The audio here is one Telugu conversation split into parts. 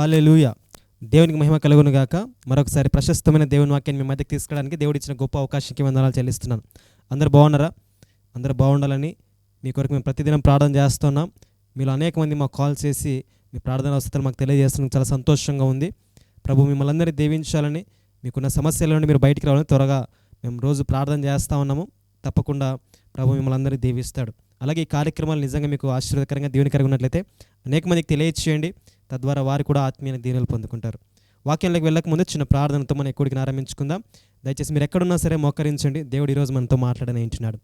హాలెలూయ దేవునికి మహిమ కలుగును గాక. మరొకసారి ప్రశస్తమైన దేవుని వాక్యాన్ని మీ మధ్యకి తీసుకురావడానికి దేవుడు ఇచ్చిన గొప్ప అవకాశానికి వందనాలు చెల్లిస్తున్నాను అందరు బాగున్నారా? అందరు బాగుండాలని మీ కొరకు మేము ప్రతిదినం ప్రార్థన చేస్తున్నాం. మీరు అనేక మంది మాకు కాల్ చేసి మీ ప్రార్థన అవసరాలు మాకు తెలియజేస్తున్నాం చాలా సంతోషంగా ఉంది. ప్రభు మిమ్మల్ని అందరినీ దీవించాలని మీకున్న సమస్యల నుండి మీరు బయటికి రావాలని త్వరగా మేము రోజు ప్రార్థన చేస్తూ ఉన్నాము. తప్పకుండా ప్రభు మిమ్మల్ని అందరినీ దీవిస్తాడు. అలాగే ఈ కార్యక్రమాలు నిజంగా మీకు ఆశీర్వదకరంగా దేవుని ఉన్నట్లయితే అనేక మందికి తెలియచేయండి. తద్వారా వారు కూడా ఆత్మీయ దీనులు పొందుకుంటారు. వాక్యంలోకి వెళ్ళక ముందు చిన్న ప్రార్థనతో మనం ఎక్కుడికి ఆరంభించుకుందాం దయచేసి మీరు ఎక్కడున్నా సరే మోకరించండి. దేవుడు ఈరోజు మనతో మాట్లాడని ఉంటున్నాడు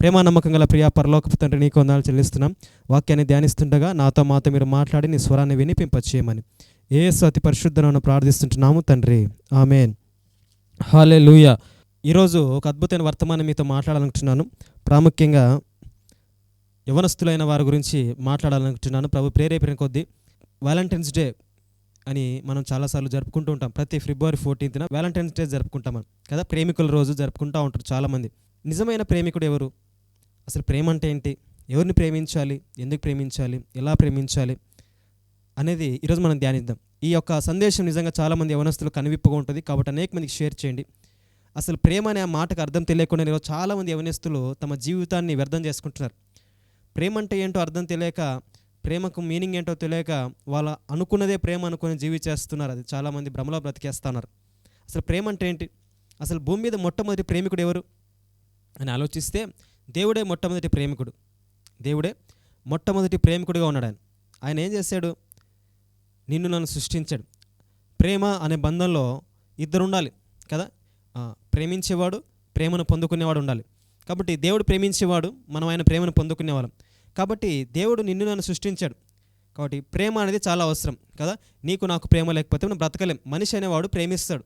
ప్రేమ నమ్మకం గల ప్రియా పరలోకపు తండ్రి నీకు వందనాలు చెల్లిస్తున్నాం. వాక్యాన్ని ధ్యానిస్తుండగా నాతో మాతో మీరు మాట్లాడి నీ స్వరాన్ని వినిపింపచేయమని ఏ అతి పరిశుద్ధనను ప్రార్థిస్తుంటున్నాము తండ్రి. ఆమెన్. హాలే లూయ ఈరోజు ఒక అద్భుతమైన వర్తమానం మీతో మాట్లాడాలనుకుంటున్నాను. ప్రాముఖ్యంగా యవనస్తులైన వారి గురించి మాట్లాడాలనుకుంటున్నాను. ప్రభు ప్రేరేపిన కొద్దీ వ్యాలంటైన్స్ డే అని మనం చాలాసార్లు జరుపుకుంటూ ఉంటాం. ప్రతి ఫిబ్రవరి ఫోర్టీన్త్న వ్యాలంటైన్స్ డే జరుపుకుంటాం మనం. కదా? ప్రేమికుల రోజు జరుపుకుంటూ ఉంటారు చాలామంది. నిజమైన ప్రేమికుడు ఎవరు? అసలు ప్రేమ అంటే ఏంటి? ఎవరిని ప్రేమించాలి? ఎందుకు ప్రేమించాలి? ఎలా ప్రేమించాలి? అనేది ఈరోజు మనం ధ్యానిద్దాం. ఈ యొక్క సందేశం నిజంగా చాలామంది యవనస్తులు కనువిప్పుగా ఉంటుంది. కాబట్టి అనేక మందికి షేర్ చేయండి. అసలు ప్రేమ అనే ఆ మాటకు అర్థం తెలియకుండా ఈరోజు చాలామంది యవనస్తులు తమ జీవితాన్ని వ్యర్థం చేసుకుంటున్నారు. ప్రేమ అంటే ఏంటో అర్థం తెలియక ప్రేమకు మీనింగ్ ఏంటో తెలియక వాళ్ళ అనుకున్నదే ప్రేమ అనుకుని జీవించేస్తున్నారు. అది చాలామంది భ్రమలో బ్రతికేస్తున్నారు. అసలు ప్రేమ అంటే ఏంటి? అసలు భూమి మీద మొట్టమొదటి ప్రేమికుడు ఎవరు? అని ఆలోచిస్తే దేవుడే మొట్టమొదటి ప్రేమికుడు. దేవుడే మొట్టమొదటి ప్రేమికుడిగా ఉన్నాడు ఆయన. ఆయన ఏం చేశాడు? నిన్ను నన్ను సృష్టించాడు. ప్రేమ అనే బంధంలో ఇద్దరు ఉండాలి కదా ప్రేమించేవాడు ప్రేమను పొందుకునేవాడు ఉండాలి. కాబట్టి దేవుడు ప్రేమించేవాడు మనం ఆయన ప్రేమను పొందుకునేవాళ్ళం. కాబట్టి దేవుడు నిన్ను నన్ను సృష్టించాడు. కాబట్టి ప్రేమ అనేది చాలా అవసరం కదా? నీకు నాకు ప్రేమ లేకపోతే మనం బ్రతకలేం. మనిషి అనేవాడు ప్రేమిస్తాడు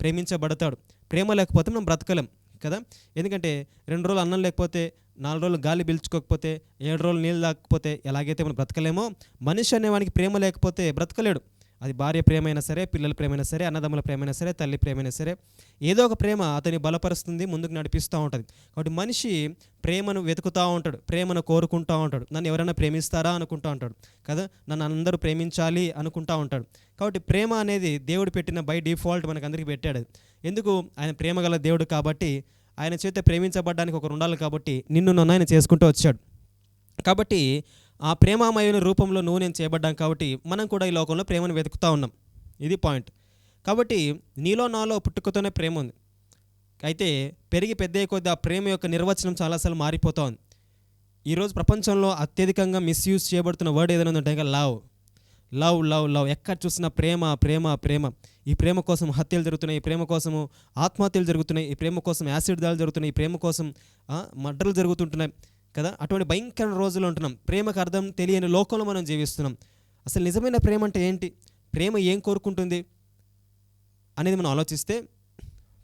ప్రేమించబడతాడు. ప్రేమ లేకపోతే మనం బ్రతకలేం కదా? ఎందుకంటే రెండు రోజులు అన్నం లేకపోతే నాలుగు రోజులు గాలి పీల్చుకోకపోతే ఏడు రోజులు నీళ్ళు తాకపోతే ఎలాగైతే మనం బ్రతకలేమో మనిషి అనేవానికి ప్రేమ లేకపోతే బ్రతకలేడు. అది భార్య ప్రేమైనా సరే పిల్లల ప్రేమైనా సరే అన్నదమ్ముల ప్రేమైనా సరే తల్లి ప్రేమైనా సరే ఏదో ఒక ప్రేమ అతని బలపరుస్తుంది ముందుకు నడిపిస్తూ ఉంటుంది. కాబట్టి మనిషి ప్రేమను వెతుకుతూ ఉంటాడు ప్రేమను కోరుకుంటూ ఉంటాడు. నన్ను ఎవరైనా ప్రేమిస్తారా అనుకుంటూ ఉంటాడు కదా? నన్ను అందరూ ప్రేమించాలి అనుకుంటూ ఉంటాడు. కాబట్టి ప్రేమ అనేది దేవుడు పెట్టిన బై డిఫాల్ట్ మనకు అందరికీ పెట్టాడు. ఎందుకు? ఆయన ప్రేమ గల దేవుడు కాబట్టి ఆయన చేత ప్రేమించబడ్డానికి ఒకరు ఉండాలి కాబట్టి నిన్ను నన్ను ఆయన చేసుకుంటూ వచ్చాడు. కాబట్టి ఆ ప్రేమామయుని రూపంలో నువ్వు నేను చేయబడ్డాం కాబట్టి మనం కూడా ఈ లోకంలో ప్రేమను వెతుకుతూ ఉన్నాం. ఇది పాయింట్. కాబట్టి నీలో నాలో పుట్టుకతోనే ప్రేమ ఉంది. అయితే పెరిగి పెద్ద కొద్ది ఆ ప్రేమ యొక్క నిర్వచనం చాలాసార్లు మారిపోతూ ఉంది. ఈరోజు ప్రపంచంలో అత్యధికంగా మిస్యూజ్ చేయబడుతున్న వర్డ్ ఏదైనా ఉందంటే లవ్ లవ్ లవ్ లవ్ ఎక్కడ చూసినా ప్రేమ ప్రేమ ప్రేమ. ఈ ప్రేమ కోసం హత్యలు జరుగుతున్నాయి ఈ ప్రేమ కోసము ఆత్మహత్యలు జరుగుతున్నాయి ఈ ప్రేమ కోసం యాసిడ్ దాడులు జరుగుతున్నాయి ఈ ప్రేమ కోసం మర్డర్లు జరుగుతుంటున్నాయి. కదా? అటువంటి భయంకర రోజులు ఉంటున్నాం. ప్రేమకు అర్థం తెలియని లోకంలో మనం జీవిస్తున్నాం. అసలు నిజమైన ప్రేమ అంటే ఏంటి? ప్రేమ ఏం కోరుకుంటుంది అనేది మనం ఆలోచిస్తే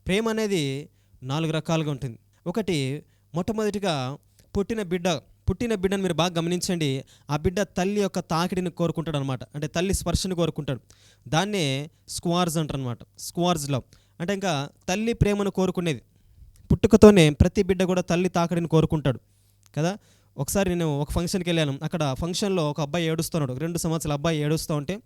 ప్రేమ అనేది నాలుగు రకాలుగా ఉంటుంది. ఒకటి మొట్టమొదటిగా పుట్టిన బిడ్డ పుట్టిన బిడ్డను మీరు బాగా గమనించండి. ఆ బిడ్డ తల్లి యొక్క తాకిడిని కోరుకుంటాడు అనమాట అంటే తల్లి స్పర్శను కోరుకుంటాడు. దాన్నే స్క్వార్జ్ అంటారు అనమాట స్క్వార్జ్ లవ్. అంటే ఇంకా తల్లి ప్రేమను కోరుకునేది. పుట్టుకతోనే ప్రతి బిడ్డ కూడా తల్లి తాకిడిని కోరుకుంటాడు. కదా? ఒకసారి నేను ఒక ఫంక్షన్కి వెళ్ళాను. అక్కడ ఫంక్షన్లో ఒక అబ్బాయి ఏడుస్తున్నాడు. రెండు సంవత్సరాల అబ్బాయి ఏడుస్తూ ఉంటే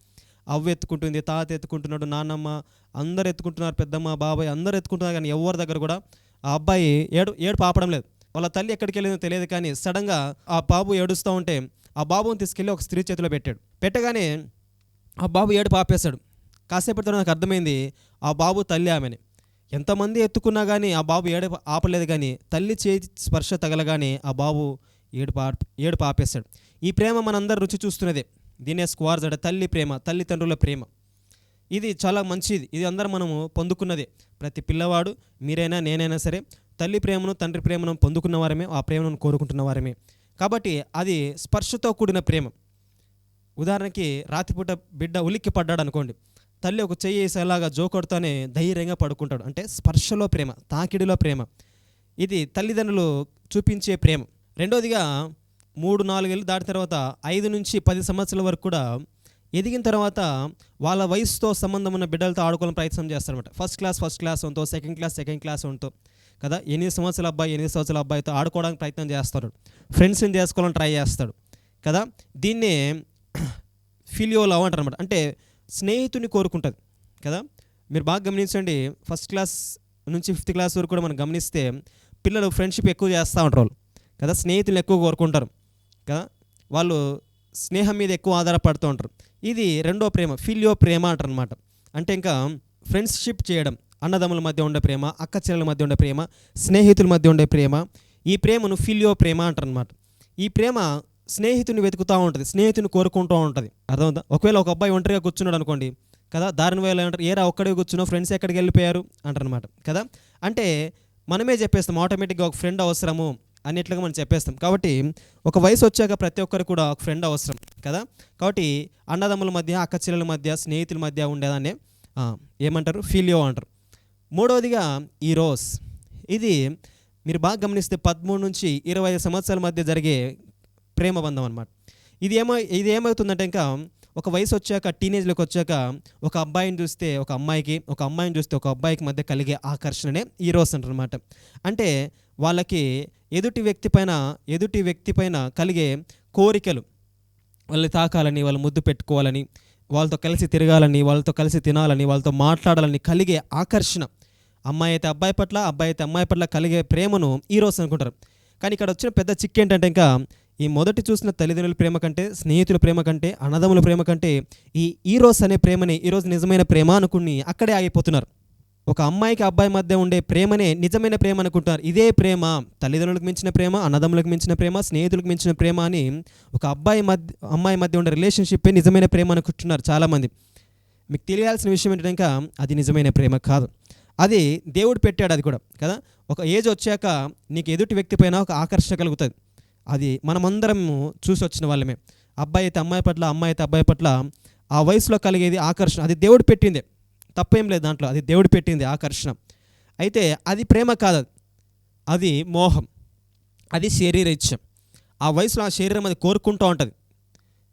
అవ్వ ఎత్తుకుంటుంది తాత ఎత్తుకుంటున్నాడు నాన్నమ్మ అందరు ఎత్తుకుంటున్నారు పెద్దమ్మ బాబాయ్ అందరు ఎత్తుకుంటున్నారు కానీ ఎవరి దగ్గర కూడా ఆ అబ్బాయి ఏడు ఏడు పాపడం లేదు. వాళ్ళ తల్లి ఎక్కడికి వెళ్ళిందో తెలియదు కానీ సడన్గా ఆ బాబు ఏడుస్తూ ఉంటే ఆ బాబుని తీసుకెళ్ళి ఒక స్త్రీ చేతిలో పెట్టాడు. పెట్టగానే ఆ బాబు ఏడు పాపేశాడు కాసేపటి తర్వాత నాకు అర్థమైంది ఆ బాబు తల్లి ఆమెని. ఎంతమంది ఎత్తుకున్నా కానీ ఆ బాబు ఏడు ఆపలేదు కానీ తల్లి చేతి స్పర్శ తగలగానే ఆ బాబు ఏడు పా ఏడు ఈ ప్రేమ మనందరూ రుచి చూస్తున్నదే. దీనే స్క్వార్జ్ అంటే తల్లి ప్రేమ తల్లిదండ్రుల ప్రేమ. ఇది చాలా మంచిది. ఇది అందరం మనము పొందుకున్నదే. ప్రతి పిల్లవాడు మీరైనా నేనైనా సరే తల్లి ప్రేమను తండ్రి ప్రేమను పొందుకున్న వారమే ఆ ప్రేమను కోరుకుంటున్న వారమే. కాబట్టి అది స్పర్శతో కూడిన ప్రేమ. ఉదాహరణకి రాత్రిపూట బిడ్డ ఉలిక్కి పడ్డాడు అనుకోండి తల్లి ఒక చెయ్యి వేసేలాగా జోకొడుతూనే ధైర్యంగా పడుకుంటాడు. అంటే స్పర్శలో ప్రేమ తాకిడిలో ప్రేమ. ఇది తల్లిదండ్రులు చూపించే ప్రేమ. రెండోదిగా మూడు నాలుగేళ్ళు దాటిన తర్వాత ఐదు నుంచి పది సంవత్సరాల వరకు కూడా ఎదిగిన తర్వాత వాళ్ళ వయసుతో సంబంధం ఉన్న బిడ్డలతో ఆడుకోవాలని ప్రయత్నం చేస్తారనమాట ఫస్ట్ క్లాస్ ఫస్ట్ క్లాస్ ఉంటో సెకండ్ క్లాస్ సెకండ్ క్లాస్ ఉంటో. కదా ఎనిమిది సంవత్సరాల అబ్బాయి ఎనిమిది సంవత్సరాల అబ్బాయితో ఆడుకోవడానికి ప్రయత్నం చేస్తాడు. ఫ్రెండ్స్ని చేసుకోవాలని ట్రై చేస్తాడు. కదా దీన్నే ఫిలియో లవ్ అంటారు అనమాట అంటే స్నేహితుని కోరుకుంటుంది కదా? మీరు బాగా గమనించండి ఫస్ట్ క్లాస్ నుంచి ఫిఫ్త్ క్లాస్ వరకు కూడా మనం గమనిస్తే పిల్లలు ఫ్రెండ్షిప్ ఎక్కువ చేస్తూ ఉంటారు వాళ్ళు కదా? స్నేహితులు ఎక్కువ కోరుకుంటారు కదా? వాళ్ళు స్నేహం మీద ఎక్కువ ఆధారపడుతూ ఉంటారు. ఇది రెండో ప్రేమ ఫిలియో ప్రేమ అంటారు అనమాట అంటే ఇంకా ఫ్రెండ్షిప్ చేయడం అన్నదమ్ముల మధ్య ఉండే ప్రేమ అక్క చెల్లెల మధ్య ఉండే ప్రేమ స్నేహితుల మధ్య ఉండే ప్రేమ ఈ ప్రేమను ఫిలియో ప్రేమ అంటారు అనమాట ఈ ప్రేమ స్నేహితుని వెతుకుతూ ఉంటుంది స్నేహితుని కోరుకుంటూ ఉంటుంది. అర్థమవుతుందా? ఒకవేళ ఒక అబ్బాయి ఒంటరిగా కూర్చున్నాడు అనుకోండి కదా దారిని వేళ అంటారు ఏరా ఒక్కడే కూర్చున్నావు ఫ్రెండ్స్ ఎక్కడికి వెళ్ళిపోయారు? అంటారనమాట కదా? అంటే మనమే చెప్పేస్తాం ఆటోమేటిక్గా ఒక ఫ్రెండ్ అవసరము అన్నిట్లుగా మనం చెప్పేస్తాం. కాబట్టి ఒక వయసు వచ్చాక ప్రతి ఒక్కరు కూడా ఒక ఫ్రెండ్ అవసరం కదా? కాబట్టి అన్నదమ్ముల మధ్య అక్క చెల్లెల మధ్య స్నేహితుల మధ్య ఉండేదాన్ని ఏమంటారు? ఫీలియో అంటారు. మూడవదిగా ఈ రోజ్. ఇది మీరు బాగా గమనిస్తే పదమూడు నుంచి ఇరవై ఐదు సంవత్సరాల మధ్య జరిగే ప్రేమ బంధం అనమాట ఇది ఏమో ఇది ఏమవుతుందంటే ఇంకా ఒక వయసు వచ్చాక టీనేజ్లోకి వచ్చాక ఒక అబ్బాయిని చూస్తే ఒక అమ్మాయికి ఒక అమ్మాయిని చూస్తే ఒక అబ్బాయికి మధ్య కలిగే ఆకర్షణనే ఈ రోస్ అనమాట అంటే వాళ్ళకి ఎదుటి వ్యక్తి పైన ఎదుటి వ్యక్తి పైన కలిగే కోరికలు వాళ్ళని తాకాలని వాళ్ళు ముద్దు పెట్టుకోవాలని వాళ్ళతో కలిసి తిరగాలని వాళ్ళతో కలిసి తినాలని వాళ్ళతో మాట్లాడాలని కలిగే ఆకర్షణ. అమ్మాయి అయితే అబ్బాయి పట్ల అబ్బాయి అయితే అమ్మాయి పట్ల కలిగే ప్రేమను ఈ రోజు అనుకుంటారు. కానీ ఇక్కడ వచ్చిన పెద్ద చిక్ ఏంటంటే ఇంకా ఈ మొదటి చూసిన తల్లిదండ్రుల ప్రేమ కంటే స్నేహితుల ప్రేమ కంటే అన్నదమ్ముల ప్రేమ కంటే ఈ ఈరోస్ అనే ప్రేమని ఈరోజు నిజమైన ప్రేమ అనుకుని అక్కడే ఆగిపోతున్నారు. ఒక అమ్మాయికి అబ్బాయి మధ్య ఉండే ప్రేమనే నిజమైన ప్రేమ అనుకుంటారు ఇదే ప్రేమ తల్లిదండ్రులకు మించిన ప్రేమ అన్నదమ్ములకు మించిన ప్రేమ స్నేహితులకు మించిన ప్రేమ అని ఒక అబ్బాయి మధ్య అమ్మాయి మధ్య ఉండే రిలేషన్షిప్పే నిజమైన ప్రేమ అనుకుంటున్నారు చాలామంది. మీకు తెలియాల్సిన విషయం ఏంటంటే అది నిజమైన ప్రేమ కాదు. అది దేవుడు పెట్టాడు అది కూడా కదా? ఒక ఏజ్ వచ్చాక నీకు ఎదుటి వ్యక్తి పైన ఒక ఆకర్షణ కలుగుతుంది. అది మనమందరము చూసి వచ్చిన వాళ్ళమే. అబ్బాయి అయితే అమ్మాయి పట్ల అమ్మాయి అయితే అబ్బాయి పట్ల ఆ వయసులో కలిగేది ఆకర్షణ. అది దేవుడు పెట్టిందే. తప్పేం లేదు దాంట్లో. అది దేవుడు పెట్టింది ఆకర్షణ. అయితే అది ప్రేమ కాదు అది. మోహం. అది శరీర ఇచ్చం ఆ వయసులో ఆ శరీరం అది కోరుకుంటూ ఉంటుంది.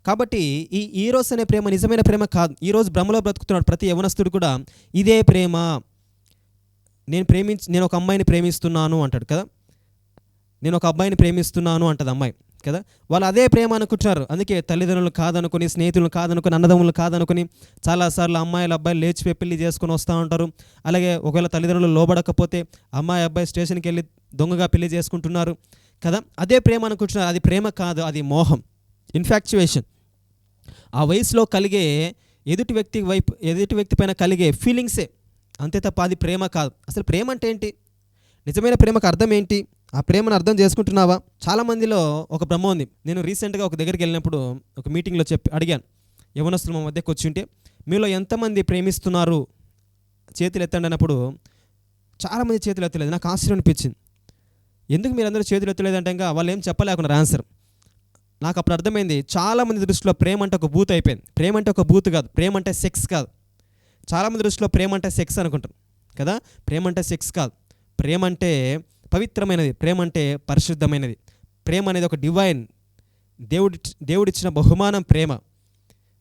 కాబట్టి ఈ ఈ రోజు అనే ప్రేమ నిజమైన ప్రేమ కాదు. ఈ రోజు భ్రమలో బ్రతుకుతున్నాడు ప్రతి యవనస్తుడు కూడా ఇదే ప్రేమ. నేను ప్రేమించి నేను ఒక అమ్మాయిని ప్రేమిస్తున్నాను అంటాడు కదా. నేను ఒక అబ్బాయిని ప్రేమిస్తున్నాను అంటది అమ్మాయి కదా? వాళ్ళు అదే ప్రేమ అనుకుంటున్నారు. అందుకే తల్లిదండ్రులు కాదనుకుని స్నేహితులను కాదనుకుని అన్నదమ్ములు కాదనుకుని చాలాసార్లు అమ్మాయిలు అబ్బాయిలు లేచిపోయి పెళ్ళి చేసుకుని వస్తూ ఉంటారు. అలాగే ఒకవేళ తల్లిదండ్రులు లోబడకపోతే అమ్మాయి అబ్బాయి స్టేషన్కి వెళ్ళి దొంగగా పెళ్ళి చేసుకుంటున్నారు కదా? అదే ప్రేమ అనుకుంటున్నారు. అది ప్రేమ కాదు అది మోహం ఇన్ఫాక్చువేషన్ ఆ వయసులో కలిగే ఎదుటి వ్యక్తి వైపు ఎదుటి వ్యక్తి పైన కలిగే ఫీలింగ్సే అంతే తప్ప అది ప్రేమ కాదు. అసలు ప్రేమ అంటే ఏంటి? నిజమైన ప్రేమకు అర్థం ఏంటి? ఆ ప్రేమను అర్థం చేసుకుంటున్నావా? చాలా మందిలో ఒక భ్రమ ఉంది. నేను రీసెంట్గా ఒక దగ్గరికి వెళ్ళినప్పుడు ఒక మీటింగ్లో చెప్పి అడిగాను. యవనస్తులు మా మధ్యకు వచ్చి ఉంటే మీలో ఎంతమంది ప్రేమిస్తున్నారు? చేతులు ఎత్తండి అన్నప్పుడు చాలామంది చేతులు ఎత్తలేదు. నాకు ఆశ్చర్యం అనిపించింది. ఎందుకు మీరందరూ చేతులు ఎత్తలేదంటే ఇంకా వాళ్ళు ఏం చెప్పలేకున్నారు? ఆన్సర్. నాకు అప్పుడు అర్థమైంది చాలామంది దృష్టిలో ప్రేమ అంటే ఒక బూత్ అయిపోయింది. ప్రేమ అంటే ఒక బూత్ కాదు. ప్రేమ అంటే సెక్స్ కాదు. చాలామంది దృష్టిలో ప్రేమ అంటే సెక్స్ అనుకుంటారు కదా? ప్రేమ అంటే సెక్స్ కాదు. ప్రేమ అంటే పవిత్రమైనది. ప్రేమ అంటే పరిశుద్ధమైనది. ప్రేమ అనేది ఒక డివైన్ దేవుడి దేవుడిచ్చిన బహుమానం ప్రేమ.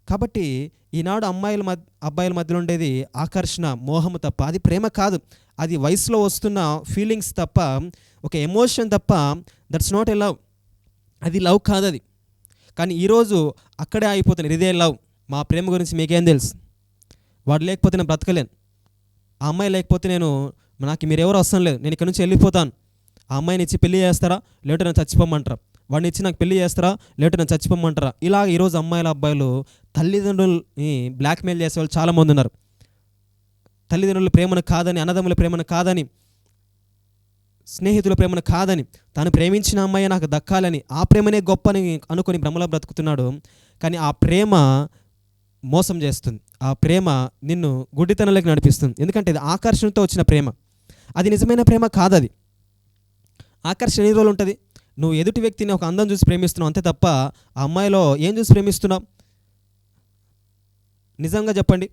కాబట్టి ఈనాడు అమ్మాయిల మధ్య అబ్బాయిల మధ్యలో ఉండేది ఆకర్షణ మోహము తప్ప. అది ప్రేమ కాదు. అది వయసులో వస్తున్న ఫీలింగ్స్ తప్ప ఒక ఎమోషన్ తప్ప దట్స్ నాట్ ఎ లవ్ అది లవ్ కాదు అది కానీ ఈరోజు అక్కడే అయిపోతుంది ఇదే లవ్. మా ప్రేమ గురించి మీకేం తెలుసు? వాడు లేకపోతే నేను బ్రతకలేను. ఆ అమ్మాయి లేకపోతే నేను నాకు మీరెవరు అవసరం లేదు. నేను ఇక్కడ నుంచి వెళ్ళిపోతాను. ఆ అమ్మాయిని ఇచ్చి పెళ్ళి చేస్తారా? లేదంటే నన్ను చచ్చిపోమంటారా వాడిని ఇచ్చి నాకు పెళ్ళి చేస్తారా? లేదంటే నన్ను చచ్చిపోమంటారా ఇలా ఈరోజు అమ్మాయిల అబ్బాయిలు తల్లిదండ్రులని బ్లాక్మెయిల్ చేసే వాళ్ళు చాలామంది ఉన్నారు. తల్లిదండ్రుల ప్రేమను కాదని అన్నదమ్ముల ప్రేమను కాదని స్నేహితుల ప్రేమను కాదని తాను ప్రేమించిన అమ్మాయి నాకు దక్కాలని ఆ ప్రేమనే గొప్పని అనుకుని భ్రమలో బ్రతుకుతున్నాడు. కానీ ఆ ప్రేమ మోసం చేస్తుంది. ఆ ప్రేమ నిన్ను గుడ్డితనంలోకి నడిపిస్తుంది. ఎందుకంటే ఇది ఆకర్షణతో వచ్చిన ప్రేమ. అది నిజమైన ప్రేమ కాదది. ఆకర్షణ ఎన్ని రోజులు ఉంటుంది నువ్వు ఎదుటి వ్యక్తిని ఒక అందం చూసి ప్రేమిస్తున్నావు అంతే తప్ప ఆ అమ్మాయిలో ఏం చూసి ప్రేమిస్తున్నావు? నిజంగా చెప్పండి.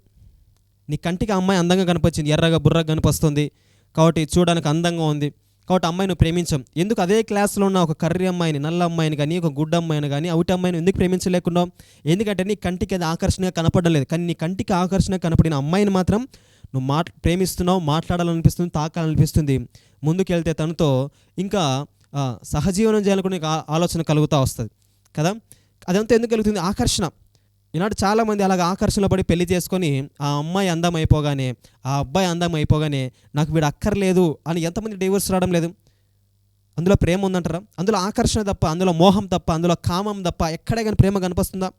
నీ కంటికి అమ్మాయి అందంగా కనిపించింది ఎర్రగా బుర్రగా కనిపిస్తుంది. కాబట్టి చూడడానికి అందంగా ఉంది. కాబట్టి అమ్మాయి నువ్వు ప్రేమించాం ఎందుకు అదే క్లాస్లో ఉన్న ఒక కర్రీ అమ్మాయిని నల్ల అమ్మాయిని కానీ ఒక గుడ్డ అమ్మాయిని కానీ అవుటి అమ్మాయిని ఎందుకు ప్రేమించలేకున్నావు? ఎందుకంటే నీ కంటికి అది ఆకర్షణగా కనపడడం లేదు కానీ నీ కంటికి ఆకర్షణగా కనపడిన అమ్మాయిని మాత్రం నువ్వు మాట్ ప్రేమిస్తున్నావు మాట్లాడాలనిపిస్తుంది తాకాలనిపిస్తుంది. ముందుకెళ్తే తనతో ఇంకా సహజీవనం చేయాలనుకునే ఆలోచన కలుగుతూ వస్తుంది. కదా? అదంతా ఎందుకు కలుగుతుంది? ఆకర్షణ. ఈనాడు చాలామంది అలాగ ఆకర్షణలో పడి పెళ్ళి చేసుకొని ఆ అమ్మాయి అందం అయిపోగానే ఆ అబ్బాయి అందం అయిపోగానే నాకు వీడు అక్కర్లేదు అని ఎంతమంది డైవర్స్ రావడం లేదు. అందులో ప్రేమ ఉందంటారా? అందులో ఆకర్షణ తప్ప అందులో మోహం తప్ప అందులో కామం తప్ప ఎక్కడే కానీ ప్రేమ కనిపిస్తుందా?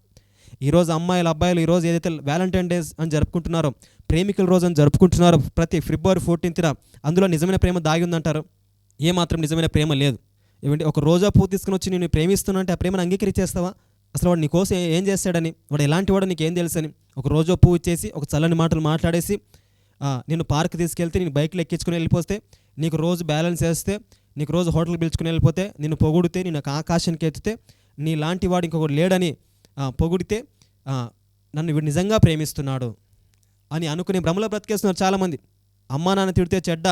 ఈరోజు అమ్మాయిలు అబ్బాయిలు ఈరోజు ఏదైతే వ్యాలంటైన్ డేస్ అని జరుపుకుంటున్నారో ప్రేమికుల రోజును జరుపుకుంటున్నారు. ప్రతి ఫిబ్రవరి ఫోర్టీన్త్న అందులో నిజమైన ప్రేమ దాగి ఉందంటారు. ఏమాత్రం నిజమైన ప్రేమ లేదు. ఏమంటే ఒక రోజా పువ్వు తీసుకుని వచ్చి నేను ప్రేమిస్తున్నా అంటే ఆ ప్రేమను అంగీకరించేస్తావా? అసలు వాడు నీకోసం ఏ- ఏం చేస్తాడని వాడు ఎలాంటి వాడు నీకేం తెలుసని ఒక రోజా పువ్వు ఇచ్చేసి ఒక చల్లని మాటలు మాట్లాడేసి నేను పార్క్ తీసుకెళ్తే నేను బైక్లో ఎక్కించుకుని వెళ్ళిపోతే నీకు రోజు బ్యాలెన్స్ వేస్తే నీకు రోజు హోటల్కి పిలుచుకుని వెళ్ళిపోతే నేను పొగుడితే నేను ఆకాశానికి ఎత్తితే నీ లాంటి వాడు ఇంకొకటి లేడని పొగిడితే నన్ను వీడు నిజంగా ప్రేమిస్తున్నాడు. అని అనుకుని భ్రమలో బ్రతికేస్తున్నారు చాలామంది. అమ్మా నాన్న తిడితే చెడ్డ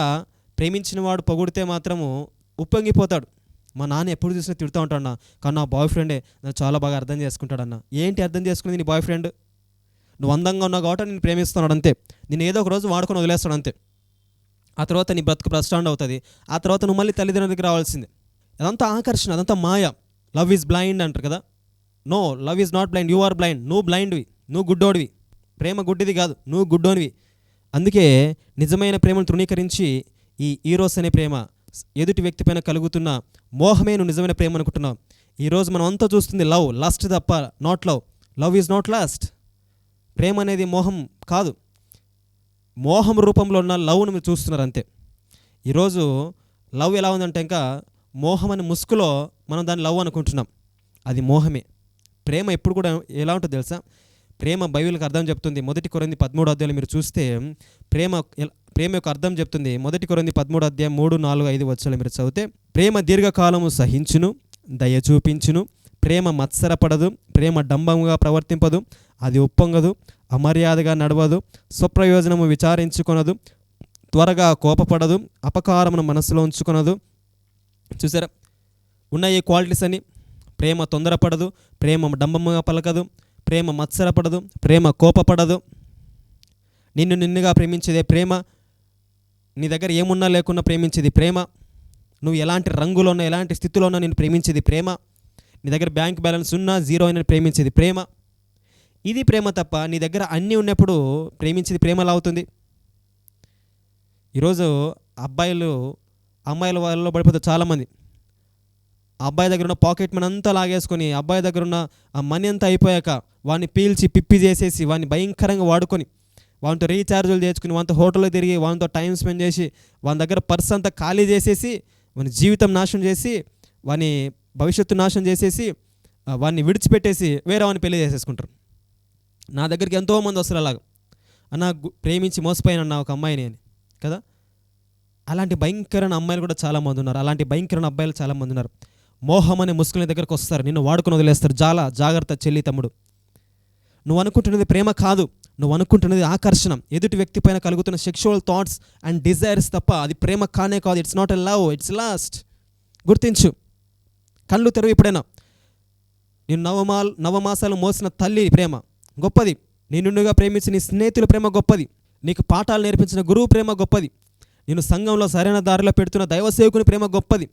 ప్రేమించిన వాడు పొగిడితే మాత్రము ఉప్పొంగిపోతాడు. మా నాన్న ఎప్పుడు చూసినా తిడుతూ ఉంటాడు కానీ నా బాయ్ ఫ్రెండే నన్ను చాలా బాగా అర్థం చేసుకుంటాడన్న. ఏంటి అర్థం చేసుకునేది నీ బాయ్ ఫ్రెండ్? నువ్వు అందంగా ఉన్నావు కాబట్టి నేను ప్రేమిస్తున్నాడు అంతే. నేను ఏదో ఒక రోజు వాడుకొని వదిలేస్తాడు అంతే. ఆ తర్వాత నీ బ్రతుకు ప్రస్టాండ్ అవుతుంది. ఆ తర్వాత నువ్వు మళ్ళీ తల్లిదండ్రుల దగ్గర రావాల్సిందే. అదంతా ఆకర్షణ అదంతా మాయ. లవ్ ఈజ్ బ్లైండ్ అంటారు కదా. No love is not blind. You are blind. నువ్వు బ్లైండ్వి. నువ్వు గుడ్డోడివి. ప్రేమ గుడ్డిది కాదు నువ్వు గుడ్డోనివి. అందుకే నిజమైన ప్రేమను తృణీకరించి ఈ ఈరోస్ అనే ప్రేమ ఎదుటి వ్యక్తి పైన కలుగుతున్న మోహమే నువ్వు నిజమైన ప్రేమ అనుకుంటున్నావు. ఈరోజు మనం అంతా చూస్తుంది లవ్ లస్ట్ తప్ప not love love is not lust ప్రేమ అనేది మోహం కాదు. మోహం రూపంలో ఉన్న లవ్ను మీరు చూస్తున్నారు అంతే. ఈరోజు లవ్ ఎలా ఉందంటే ఇంకా మోహం అనే ముసుగులో మనం దాన్ని లవ్ అనుకుంటున్నాం. అది మోహమే. ప్రేమ ఎప్పుడు కూడా ఎలా ఉంటుందో తెలుసా? ప్రేమ బైబిల్కి అర్థం చెప్తుంది. మొదటి కొరంది పదమూడు అధ్యాయులు మీరు చూస్తే ప్రేమ ప్రేమ యొక్క అర్థం చెప్తుంది. మొదటి కొరంది పదమూడు అధ్యాయం మూడు నాలుగు ఐదు వచ్చాలు మీరు చదివితే ప్రేమ దీర్ఘకాలము సహించును దయ చూపించును ప్రేమ మత్సరపడదు ప్రేమ డంబంగా ప్రవర్తింపదు అది ఒప్పొంగదు అమర్యాదగా నడవదు స్వప్రయోజనము విచారించుకొనదు త్వరగా కోపపడదు అపకారమును మనసులో ఉంచుకొనదు. చూసారా? ఉన్న ఈ క్వాలిటీస్ అని ప్రేమ తొందరపడదు ప్రేమ డంబముగా పలకదు ప్రేమ మత్సరపడదు ప్రేమ కోపపడదు. నిన్ను నిన్నుగా ప్రేమించేదే ప్రేమ. నీ దగ్గర ఏమున్నా లేకున్నా ప్రేమించేది ప్రేమ. నువ్వు ఎలాంటి రంగులో ఉన్నా ఎలాంటి స్థితిలో ఉన్నా నేను ప్రేమించేది ప్రేమ. నీ దగ్గర బ్యాంక్ బ్యాలెన్స్ ఉన్నా జీరో అయినా ప్రేమించేది ప్రేమ. ఇది ప్రేమ తప్ప నీ దగ్గర అన్నీ ఉన్నప్పుడు ప్రేమించేది ప్రేమలా అవుతుంది. ఈరోజు అబ్బాయిలు అమ్మాయిల వాళ్ళలో పడిపోతారు చాలామంది ఆ అబ్బాయి దగ్గర ఉన్న పాకెట్ మనీ అంతా లాగేసుకొని అబ్బాయి దగ్గర ఉన్న ఆ మనీ అంతా అయిపోయాక వాడిని పీల్చి పిప్పి చేసేసి వాడిని భయంకరంగా వాడుకొని వానితో రీఛార్జులు చేసుకుని వానితో హోటల్లో తిరిగి వానితో టైం స్పెండ్ చేసి వాని దగ్గర పర్స్ అంతా ఖాళీ చేసేసి వాని జీవితం నాశనం చేసి వాని భవిష్యత్తు నాశనం చేసేసి వాడిని విడిచిపెట్టేసి వేరే వాడిని పెళ్ళి చేసేసుకుంటారు. నా దగ్గరికి ఎంతోమంది వస్తారు అలాగ. అన్న ప్రేమించి మోసపోయిన అన్న ఒక అమ్మాయిని అని కదా? అలాంటి భయంకరమైన అమ్మాయిలు కూడా చాలామంది ఉన్నారు. అలాంటి భయంకరమైన అబ్బాయిలు చాలామంది ఉన్నారు. మోహం అనే ముసుగుల దగ్గరకు వస్తారు. నిన్ను వాడుకొని వదిలేస్తారు. చాలా జాగ్రత్త చెల్లి తమ్ముడు. నువ్వు అనుకుంటున్నది ప్రేమ కాదు. నువ్వు అనుకుంటున్నది ఆకర్షణ. ఎదుటి వ్యక్తి పైన కలుగుతున్న సెక్షువల్ థాట్స్ అండ్ డిజైర్స్ తప్ప అది ప్రేమ కానే కాదు. It's not a love it's lust గుర్తించు. కళ్ళు తెరవి ఇప్పుడైనా నేను నవమా నవమాసాలు మోసిన తల్లి ప్రేమ గొప్పది. నిన్నుగా ప్రేమించిన నీ స్నేహితుల ప్రేమ గొప్పది. నీకు పాఠాలు నేర్పించిన గురువు ప్రేమ గొప్పది. నేను సంఘంలో సరైన దారిలో పెడుతున్న దైవ సేవకుని ప్రేమ గొప్పది.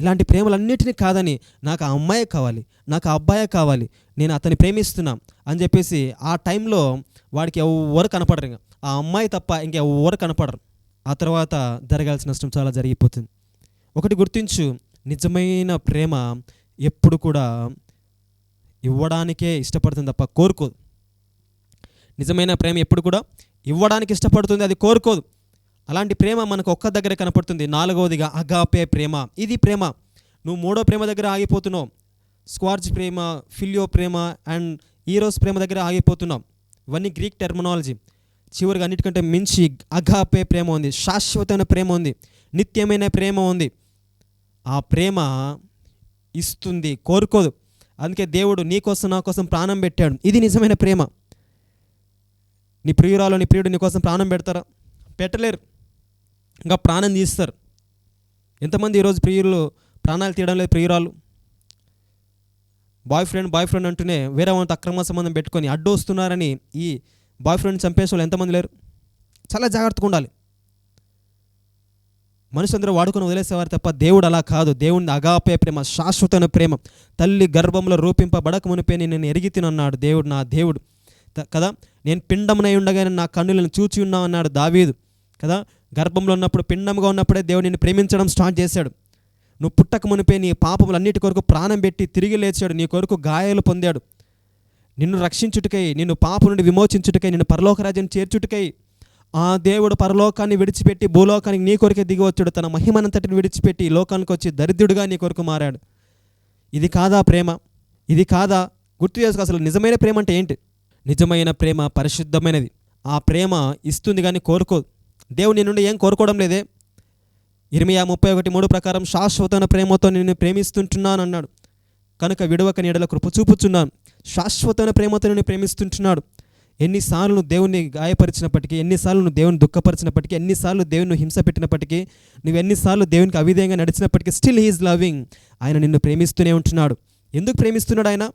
ఇలాంటి ప్రేమలన్నిటినీ కాదని నాకు ఆ అమ్మాయే కావాలి నాకు ఆ అబ్బాయే కావాలి నేను అతన్ని ప్రేమిస్తున్నా అని చెప్పేసి ఆ టైంలో వాడికి ఎవరు కనపడరు ఇంకా. ఆ అమ్మాయి తప్ప ఇంకెవరు కనపడరు. ఆ తర్వాత జరగాల్సిన నష్టం చాలా జరిగిపోతుంది. ఒకటి గుర్తించు నిజమైన ప్రేమ ఎప్పుడు కూడా ఇవ్వడానికే ఇష్టపడుతుంది తప్ప కోరుకోదు. నిజమైన ప్రేమ ఎప్పుడు కూడా ఇవ్వడానికి ఇష్టపడుతుంది అది కోరుకోదు. అలాంటి ప్రేమ మనకు ఒక్క దగ్గర కనపడుతుంది. నాలుగవదిగా అగాపే ప్రేమ. ఇది ప్రేమ. నువ్వు మూడో ప్రేమ దగ్గర ఆగిపోతున్నావు. స్క్వార్జ్ ప్రేమ ఫిలియో ప్రేమ అండ్ ఈరోస్ ప్రేమ దగ్గర ఆగిపోతున్నావు. ఇవన్నీ గ్రీక్ టెర్మినాలజీ. చివరిగా అన్నిటికంటే మించి అగాపే ప్రేమ ఉంది. శాశ్వతమైన ప్రేమ ఉంది. నిత్యమైన ప్రేమ ఉంది. ఆ ప్రేమ ఇస్తుంది. కోరుకోదు. అందుకే దేవుడు నీ కోసం నా కోసం ప్రాణం పెట్టాడు. ఇది నిజమైన ప్రేమ. నీ ప్రియురాలు నీ ప్రియుడు నీ కోసం ప్రాణం పెడతారా? పెట్టలేరు. ఇంకా ప్రాణం తీస్తారు. ఎంతమంది ఈరోజు ప్రియులు ప్రాణాలు తీయడం లేదు ప్రియురాలు? బాయ్ ఫ్రెండ్ బాయ్ ఫ్రెండ్ అంటూనే వేరే వాళ్ళతో అక్రమ సంబంధం పెట్టుకొని అడ్డు వస్తున్నారని ఈ బాయ్ ఫ్రెండ్ చంపేసే వాళ్ళు ఎంతమంది లేరు? చాలా జాగ్రత్తగా ఉండాలి. మనుషులందరూ వాడుకొని వదిలేసేవారు తప్ప దేవుడు అలా కాదు. దేవుడిని అగాపే ప్రేమ శాశ్వతమైన ప్రేమ. తల్లి గర్భంలో రూపింపబడక మునిపే నేను ఎరిగి తినన్నాడు దేవుడు నా దేవుడు. త- కదా? నేను పిండమునై ఉండగానే నా కన్నులను చూచి ఉన్నా అన్నాడు దావీదు. కదా? గర్భంలో ఉన్నప్పుడు పిండంగా ఉన్నప్పుడే దేవుడు నిన్ను ప్రేమించడం స్టార్ట్ చేశాడు. నువ్వు పుట్టక మునిపే నీ పాపములన్నిటి కొరకు ప్రాణం పెట్టి తిరిగి లేచాడు. నీ కొరకు గాయాలు పొందాడు. నిన్ను రక్షించుటకై నిన్ను పాప నుండి విమోచించుటకై నిన్ను పరలోకరాజ్యం చేర్చుటకై ఆ దేవుడు పరలోకాన్ని విడిచిపెట్టి భూలోకానికి నీ కొరకే దిగి వచ్చాడు. తన మహిమనంతటిని విడిచిపెట్టి ఈ లోకానికి వచ్చి దరిద్రుడిగా నీ కొరకు మారాడు. ఇది కాదా ప్రేమ? ఇది కాదా? గుర్తు చేసుకో అసలు నిజమైన ప్రేమ అంటే ఏంటి? నిజమైన ప్రేమ పరిశుద్ధమైనది. ఆ ప్రేమ ఇస్తుంది కానీ కోరుకోదు. దేవుడు నుండి ఏం కోరుకోవడం లేదే? ఇరవై ముప్పై ఒకటి మూడు ప్రకారం శాశ్వతమైన ప్రేమతో నిన్ను ప్రేమిస్తుంటున్నాను అన్నాడు. కనుక విడవక నీడల కృప చూపుచున్నాను. శాశ్వతమైన ప్రేమతో నిన్ను ప్రేమిస్తుంటున్నాడు. ఎన్నిసార్లు నువ్వు గాయపరిచినప్పటికీ ఎన్నిసార్లు నువ్వు దేవుని దుఃఖపరిచినప్పటికీ ఎన్నిసార్లు దేవుని హింస పెట్టినప్పటికీ నువ్వు ఎన్నిసార్లు దేవునికి అవిధేయంగా నడిచినప్పటికీ స్టిల్ హీఈస్ లవింగ్ ఆయన నిన్ను ప్రేమిస్తూనే ఉంటున్నాడు. ఎందుకు ప్రేమిస్తున్నాడు ఆయన?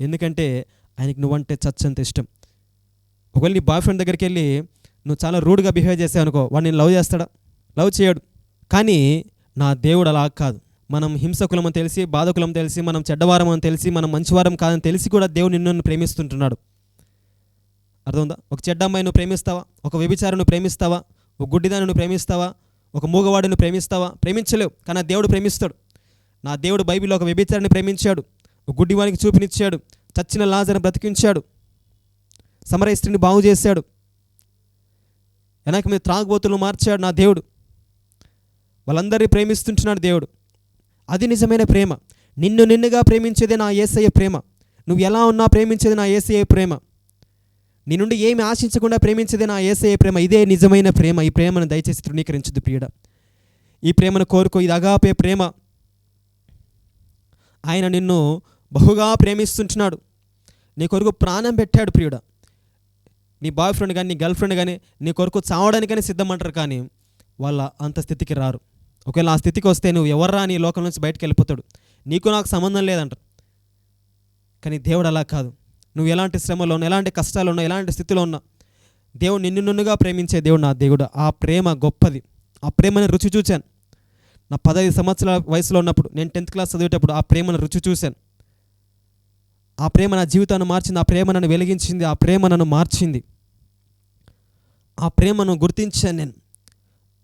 ఎందుకంటే ఆయనకి నువ్వంటే చచ్చంత ఇష్టం. ఒకవేళ నీ బాయ్ ఫ్రెండ్ దగ్గరికి వెళ్ళి నువ్వు చాలా రూడ్గా బిహేవ్ చేసావు అనుకో వాడు నేను లవ్ చేస్తాడా? లవ్ చేయడు. కానీ నా దేవుడు అలా కాదు. మనం హింసకులం అని తెలిసి బాధకులం తెలిసి మనం చెడ్డవారం అని తెలిసి మనం మంచివారం కాదని తెలిసి కూడా దేవుడు నిన్ను ప్రేమిస్తుంటున్నాడు. అర్థమవుందా ఒక చెడ్డ అమ్మాయి నువ్వు ప్రేమిస్తావా? ఒక వ్యభిచారును ప్రేమిస్తావా? ఒక గుడ్డిదాన్ని నువ్వు ప్రేమిస్తావా? ఒక మూగవాడిని ప్రేమిస్తావా? ప్రేమించలేవు కానీ దేవుడు ప్రేమిస్తాడు. నా దేవుడు బైబిల్లో ఒక వ్యభిచారాన్ని ప్రేమించాడు. ఒక గుడ్డివానికి చూపినిచ్చాడు. చచ్చిన లాజను బ్రతికించాడు. సమరయస్త్రిని బాగు చేశాడు. వెనక మీద త్రాగుబోతులు మార్చాడు నా దేవుడు. వాళ్ళందరినీ ప్రేమిస్తుంటున్నాడు దేవుడు. అది నిజమైన ప్రేమ. నిన్ను నిన్నుగా ప్రేమించేదే నా ఏసయ్య ప్రేమ. నువ్వు ఎలా ఉన్నా ప్రేమించేది నా ఏసయ్య ప్రేమ. నీ నుండి ఏమి ఆశించకుండా ప్రేమించేదే నా ఏసయ్య ప్రేమ. ఇదే నిజమైన ప్రేమ. ఈ ప్రేమను దయచేసి తృణీకరించదు ప్రియుడ. ఈ ప్రేమను కోరుకో. ఇది అగాపే ప్రేమ. ఆయన నిన్ను బహుగా ప్రేమిస్తుంటున్నాడు. నీ కొరకు ప్రాణం పెట్టాడు ప్రియుడ. నీ బాయ్ ఫ్రెండ్ కానీ నీ గర్ల్ ఫ్రెండ్ కానీ నీ కొరకు చావడానికని సిద్ధమంటారు కానీ వాళ్ళ అంత స్థితికి రారు. ఒకవేళ ఆ స్థితికి వస్తే నువ్వు ఎవర్రా నీ లోకం నుంచి బయటకు వెళ్ళిపోతాడు. నీకు నాకు సంబంధం లేదంటారు. కానీ దేవుడు అలా కాదు. నువ్వు ఎలాంటి శ్రమలో ఉన్నా ఎలాంటి కష్టాలు ఉన్నా ఎలాంటి స్థితిలో ఉన్నా దేవుడు నిన్ను నిన్నుగా ప్రేమించే దేవుడు నా దేవుడు. ఆ ప్రేమ గొప్పది. ఆ ప్రేమని రుచి చూశాను. నా పదహైదు సంవత్సరాల వయసులో ఉన్నప్పుడు నేను టెన్త్ క్లాస్ చదివేటప్పుడు ఆ ప్రేమను రుచి చూశాను. ఆ ప్రేమ నా జీవితాన్ని మార్చింది ఆ ప్రేమ నన్ను వెలిగించింది ఆ ప్రేమ నన్ను మార్చింది. ఆ ప్రేమను గుర్తించాను నేను.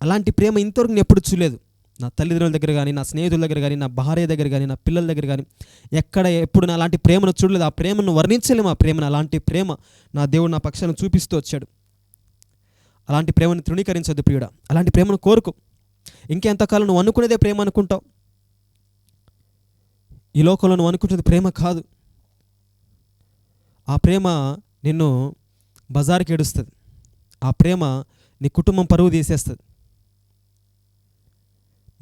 అలాంటి ప్రేమ ఇంతవరకు నేను ఎప్పుడు చూడలేదు. నా తల్లిదండ్రుల దగ్గర కానీ నా స్నేహితుల దగ్గర కానీ నా భార్య దగ్గర కానీ నా పిల్లల దగ్గర కానీ ఎక్కడ ఎప్పుడు నా అలాంటి ప్రేమను చూడలేదు. ఆ ప్రేమను వర్ణించలేము. ఆ ప్రేమను అలాంటి ప్రేమ నా దేవుడు నా పక్షాన్ని చూపిస్తూ వచ్చాడు. అలాంటి ప్రేమను తృణీకరించొద్దు ప్రియుడ. అలాంటి ప్రేమను కోరుకో. ఇంకెంతకాలం నువ్వు అనుకునేదే ప్రేమ అనుకుంటావు? ఈ లోకంలో నువ్వు అనుకుంటుంది ప్రేమ కాదు. ఆ ప్రేమ నిన్ను బజార్కి ఏడుస్తుంది. ఆ ప్రేమ నీ కుటుంబం పరువు తీసేస్తుంది.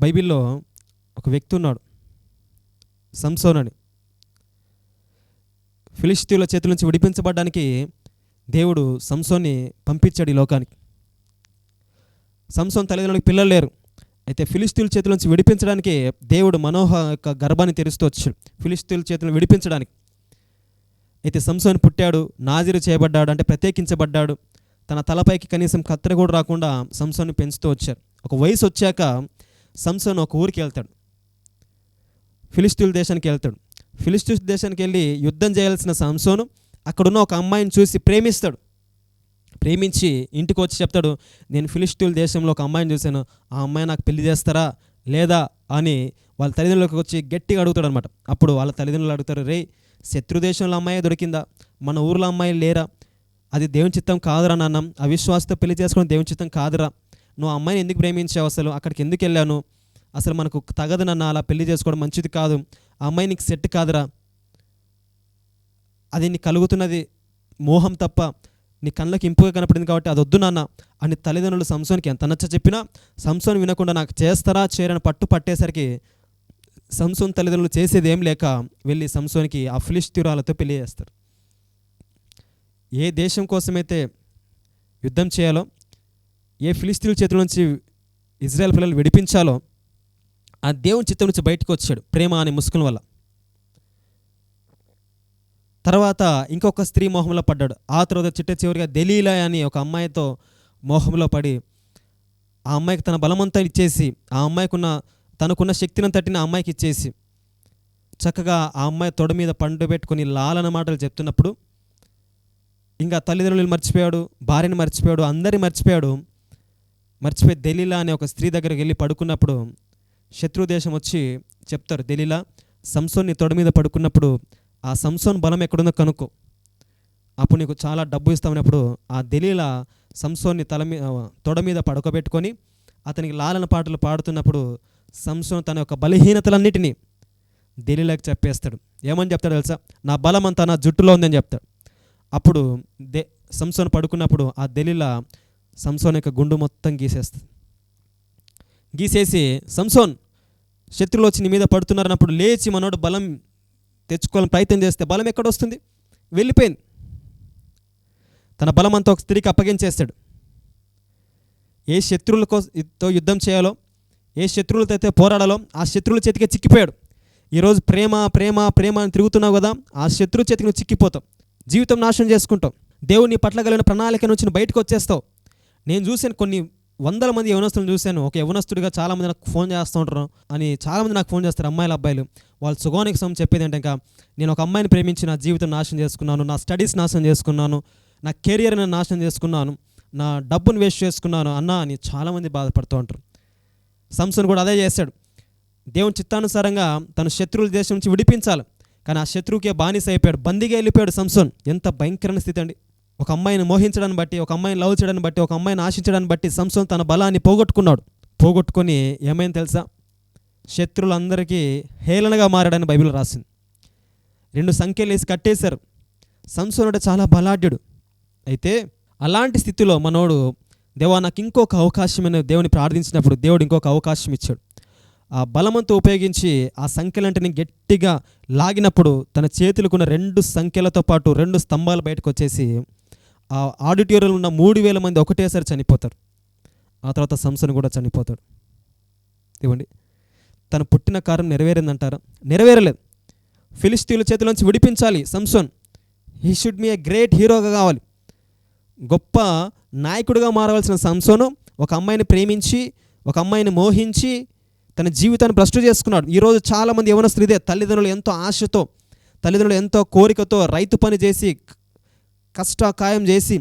బైబిల్లో ఒక వ్యక్తి ఉన్నాడు సంసోన్ అని. ఫిలిస్తీన్ల చేతుల నుంచి విడిపించబడడానికి దేవుడు సంసోన్ని పంపించాడు ఈ లోకానికి. సంసోన్ తల్లిదండ్రులకు పిల్లలు లేరు. అయితే ఫిలిస్తీన్ల చేతుల నుంచి విడిపించడానికి దేవుడు మనోహ యొక్క గర్భాన్ని తెరుస్తూ వచ్చాడు ఫిలిస్తీన్ల చేతులను విడిపించడానికి. అయితే సంసోన్ పుట్టాడు నాజిరు చేయబడ్డాడు అంటే ప్రత్యేకించబడ్డాడు. తన తలపైకి కనీసం కత్తెర కూడా రాకుండా సంసోన్ని పెంచుతూ వచ్చారు. ఒక వయసు వచ్చాక సంసోన్ ఒక ఊరికి వెళ్తాడు. ఫిలిస్తీన్ దేశానికి వెళ్తాడు. ఫిలిస్తీన్ దేశానికి వెళ్ళి యుద్ధం చేయాల్సిన సంసోను అక్కడున్న ఒక అమ్మాయిని చూసి ప్రేమిస్తాడు. ప్రేమించి ఇంటికి వచ్చి చెప్తాడు నేను ఫిలిస్తీన్ దేశంలో ఒక అమ్మాయిని చూశాను. ఆ అమ్మాయి నాకు పెళ్ళి చేస్తారా? లేదా? అని వాళ్ళ తల్లిదండ్రులకు వచ్చి గట్టిగా అడుగుతాడు అనమాట అప్పుడు వాళ్ళ తల్లిదండ్రులు అడుగుతారు రే శత్రు దేశంలో అమ్మాయి దొరికిందా? మన ఊర్లో అమ్మాయి లేరా? అది దేవుని చిత్తం కాదురా నాన్న. అవిశ్వాసతో పెళ్ళి చేసుకోవడం దేవుని చిత్తం కాదురా. నువ్వు అమ్మాయిని ఎందుకు ప్రేమించావు అసలు? అక్కడికి ఎందుకు వెళ్ళాను? అసలు మనకు తగదు నన్న అలా పెళ్ళి చేసుకోవడం మంచిది కాదు. ఆ అమ్మాయి నీకు సెట్ కాదురా. అది నీకు కలుగుతున్నది మోహం తప్ప నీ కళ్ళకి ఇంపుగా కనపడింది కాబట్టి అది వద్దు నాన్న. అని తల్లిదండ్రులు సంసోన్కి ఎంత నచ్చ చెప్పినా సంసోన్ వినకుండా నాకు చేస్తారా చేయరని పట్టు పట్టేసరికి సంసోన్ తల్లిదండ్రులు చేసేది ఏం లేక వెళ్ళి సంసోన్కి ఆ ఫిలిస్తీరాలతో పెళ్ళి చేస్తారు. ఏ దేశం కోసమైతే యుద్ధం చేయాలో ఏ ఫిలిస్తీన్ల చేతుల నుంచి ఇజ్రాయెల్ పిల్లలు విడిపించాలో ఆ దేవుని చిత్తం నుంచి బయటకు వచ్చాడు ప్రేమ అనే ముసుకుల వల్ల. తర్వాత ఇంకొక స్త్రీ మోహంలో పడ్డాడు. ఆ తర్వాత చిట్ట చివరిగా దెలీలా అని ఒక అమ్మాయితో మోహంలో పడి ఆ అమ్మాయికి తన బలమంతా ఇచ్చేసి ఆ అమ్మాయికున్న తనకున్న శక్తిని తట్టిన ఆ అమ్మాయికి ఇచ్చేసి చక్కగా ఆ అమ్మాయి తొడ మీద పండు పెట్టుకొని లాలన మాటలు చెప్తున్నప్పుడు ఇంకా తల్లిదండ్రులు మర్చిపోయాడు భార్యని మర్చిపోయాడు అందరిని మర్చిపోయాడు. మర్చిపోయి దెలీలా అనే ఒక స్త్రీ దగ్గరికి వెళ్ళి పడుకున్నప్పుడు శత్రు దేశం వచ్చి చెప్తారు దెలీలా సంసోన్ని తొడ మీద పడుకున్నప్పుడు ఆ సంసోన్ బలం ఎక్కడుందో కనుక్కో. అప్పుడు నీకు చాలా డబ్బు ఇస్తామన్నప్పుడు ఆ దెలీలా సంసోన్ని తల మీద తొడ మీద పడుకోబెట్టుకొని అతనికి లాలన పాటలు పాడుతున్నప్పుడు సంసోన్ తన యొక్క బలహీనతలన్నిటినీ దెలీలాకి చెప్పేస్తాడు. ఏమని చెప్తాడు తెలుసా? నా బలం అంతా నా జుట్టులో ఉందని చెప్తాడు. అప్పుడు దే సంసోన్ పడుకున్నప్పుడు ఆ దెలీలా సంసోన్ యొక్క గుండు మొత్తం గీసేస్తుంది. గీసేసి సంసోన్ శత్రువులు వచ్చి నీ మీద పడుతున్నారన్నప్పుడు లేచి మనోడు బలం తెచ్చుకోవాలని ప్రయత్నం చేస్తే బలం ఎక్కడ వస్తుంది వెళ్ళిపోయింది. తన బలం అంతా ఒక స్త్రీకి అప్పగించేస్తాడు. ఏ శత్రువులతో యుద్ధం చేయాలో ఏ శత్రువులతో అయితే పోరాడాలో ఆ శత్రువుల చేతికి చిక్కిపోయాడు. ఈరోజు ప్రేమ ప్రేమ ప్రేమ అని తిరుగుతున్నావు కదా ఆ శత్రువు చేతికి నువ్వు చిక్కిపోతావు. జీవితం నాశనం చేసుకుంటాం. దేవుని పట్ల కలిగిన ప్రణాళిక నుంచి బయటకు వచ్చేస్తావు. నేను చూశాను కొన్ని వందల మంది యవనస్తులను చూశాను. ఒక యవనస్తుడిగా చాలామంది నాకు ఫోన్ చేస్తూ ఉంటారు అని చాలామంది నాకు ఫోన్ చేస్తారు అమ్మాయిల అబ్బాయిలు. వాళ్ళ సుగోనికి సమ చెప్పేది అంటే ఇంకా నేను ఒక అమ్మాయిని ప్రేమించి నా జీవితం నాశనం చేసుకున్నాను నా స్టడీస్ నాశనం చేసుకున్నాను నా కెరియర్ నేను నాశనం చేసుకున్నాను నా డబ్బును వేస్ట్ చేసుకున్నాను అన్న అని చాలామంది బాధపడుతూ ఉంటారు. సంసన్ కూడా అదే చేశాడు. దేవుని చిత్తానుసారంగా తన శత్రువుల దేశం నుంచి విడిపించాలి. కానీ ఆ శత్రువుకే బానిస అయిపోయాడు. బందీగా వెళ్ళిపోయాడు సంసోన్. ఎంత భయంకరమైన స్థితి అండి. ఒక అమ్మాయిని మోహించడాన్ని బట్టి ఒక అమ్మాయిని లవ్ చేయడాన్ని బట్టి ఒక అమ్మాయిని ఆశించడాన్ని బట్టి సంసోన్ తన బలాన్ని పోగొట్టుకున్నాడు. పోగొట్టుకొని ఏమైంది తెలుసా? శత్రువులందరికీ హేళనగా మారాడని బైబిల్ రాసింది. రెండు సంఖ్యలు వేసి కట్టేశారు. సంసోనుడు చాలా బలాఢ్యుడు. అయితే అలాంటి స్థితిలో మనోడు దేవా నాకు ఇంకొక అవకాశమైన దేవుని ప్రార్థించినప్పుడు దేవుడు ఇంకొక అవకాశం ఇచ్చాడు. ఆ బలమంతా ఉపయోగించి ఆ సంఖ్యలంటిని గట్టిగా లాగినప్పుడు తన చేతులకున్న రెండు సంఖ్యలతో పాటు రెండు స్తంభాలు బయటకు వచ్చేసి ఆ ఆడిటోరియంలో ఉన్న మూడు వేల మంది ఒకటేసారి చనిపోతారు. ఆ తర్వాత సంసన్ కూడా చనిపోతాడు. ఇవ్వండి తను పుట్టిన కారం నెరవేరిందంటారా? నెరవేరలేదు. ఫిలిస్తీన్ల చేతిలోంచి విడిపించాలి Samson. He should be a great హీరోగా కావాలి. గొప్ప నాయకుడిగా మారవలసిన సంసోను ఒక అమ్మాయిని ప్రేమించి ఒక అమ్మాయిని మోహించి తన జీవితాన్ని భ్రష్టు చేసుకున్నాడు. ఈరోజు చాలామంది యవన స్త్రీదే తల్లిదండ్రులు ఎంతో ఆశతో తల్లిదండ్రులు ఎంతో కోరికతో రైతు పని చేసి కష్టకాయం చేసి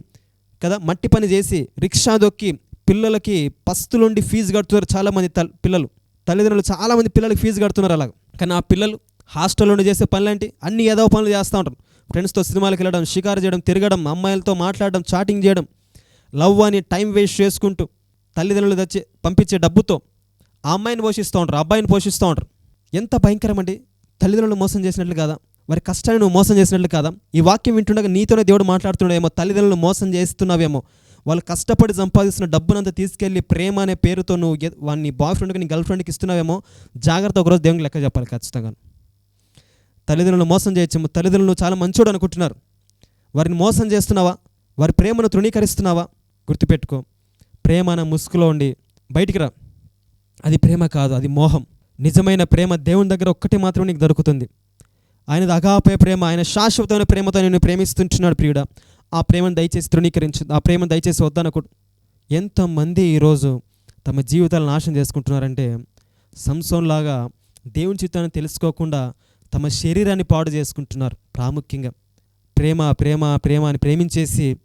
కదా మట్టి పని చేసి రిక్షా దొక్కి పిల్లలకి పస్తులుండి ఫీజు కడుతున్నారు చాలామంది తల్ పిల్లలు. తల్లిదండ్రులు చాలామంది పిల్లలకి ఫీజు కడుతున్నారు అలాగ. కానీ ఆ పిల్లలు హాస్టల్ నుండి చేసే పనులేంటి? అన్ని ఏదో పనులు చేస్తూ ఉంటారు. ఫ్రెండ్స్తో సినిమాలకు వెళ్ళడం షికారు చేయడం తిరగడం అమ్మాయిలతో మాట్లాడడం చాటింగ్ చేయడం లవ్ అని టైం వేస్ట్ చేసుకుంటూ తల్లిదండ్రులు తెచ్చి పంపించే డబ్బుతో ఆ అమ్మాయిని పోషిస్తూ ఉంటారు అబ్బాయిని పోషిస్తూ ఉంటారు. ఎంత భయంకరం అండి తల్లిదండ్రులు మోసం చేసినట్లు కాదా? వారి కష్టాన్ని నువ్వు మోసం చేసినట్లు కాదా? ఈ వాక్యం వింటుండగా నీతోనే దేవుడు మాట్లాడుతున్నాడేమో తల్లిదండ్రులు మోసం చేస్తున్నావేమో. వాళ్ళు కష్టపడి సంపాదిస్తున్న డబ్బునంతా తీసుకెళ్ళి ప్రేమ అనే పేరుతో నువ్వు వాడిని బాయ్ ఫ్రెండ్కి నీ గర్ల్ ఫ్రెండ్కి ఇస్తున్నావేమో జాగ్రత్త ఒకరోజు దేవునికి లెక్క చెప్పాలి ఖచ్చితంగా. తల్లిదండ్రులను మోసం చేయొచ్చేమో తల్లిదండ్రులు చాలా మంచోడు అనుకుంటున్నారు. వారిని మోసం చేస్తున్నావా? వారి ప్రేమను తృణీకరిస్తున్నావా? గుర్తుపెట్టుకో. ప్రేమ అనే ముసుగులో ఉండి బయటికి రా. అది ప్రేమ కాదు అది మోహం. నిజమైన ప్రేమ దేవుని దగ్గర ఒక్కటి మాత్రం నీకు దొరుకుతుంది. ఆయనది అగాపే ప్రేమ ఆయన శాశ్వతమైన ప్రేమతో నేను ప్రేమిస్తుంటున్నాడు ప్రియుడ. ఆ ప్రేమను దయచేసి తృణీకరించు ఆ ప్రేమను దయచేసి వద్దనకూడదు ఎంతమంది ఈరోజు తమ జీవితాలను నాశనం చేసుకుంటున్నారంటే సంసోన్లాగా దేవుని చిత్తాన్ని తెలుసుకోకుండా తమ శరీరాన్ని పాడు చేసుకుంటున్నారు ప్రాముఖ్యంగా. ప్రేమ ప్రేమ ప్రేమ అని ప్రేమించేసి